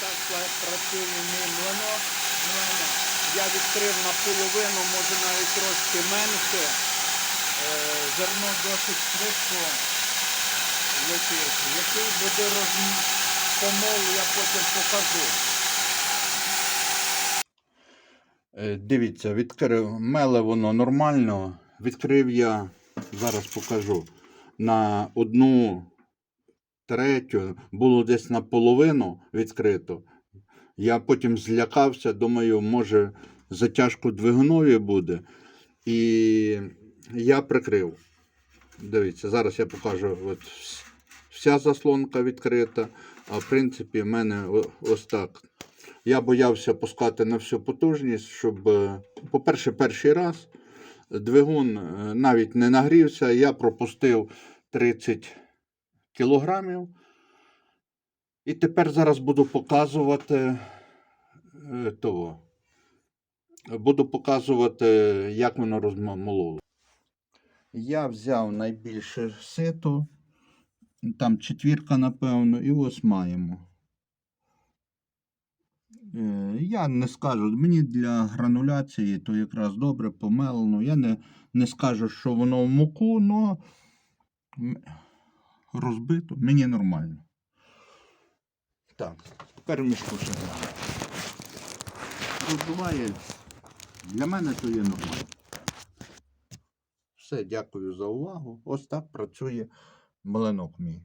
так працює мій млинок. Я відкрив наполовину, може навіть трошки менше. Е, Зерно досить швидко летить. Який буде помол, я потім покажу. Е, Дивіться, відкрив, меле воно нормально. Відкрив я, зараз покажу, на одну третю, було десь наполовину відкрито. Я потім злякався, думаю, може затяжку двигунові буде. І я прикрив. Дивіться, зараз я покажу. От вся заслонка відкрита. А в принципі, в мене ось так. Я боявся пускати на всю потужність, щоб, е, по-перше, перший раз двигун е, навіть не нагрівся. Я пропустив 30 кілограмів. І тепер зараз буду показувати е, того. Буду показувати, як воно розмололо. Я взяв найбільше сито, там четвірка, напевно, і ось маємо. Е, Я не скажу, мені для грануляції то якраз добре помелено. Я не, не скажу, що воно в муку, але розбито, мені нормально. Так, тепер мішку ще. Розбиває. Для мене то є нормально. Все, дякую за увагу. Ось так працює млинок мій.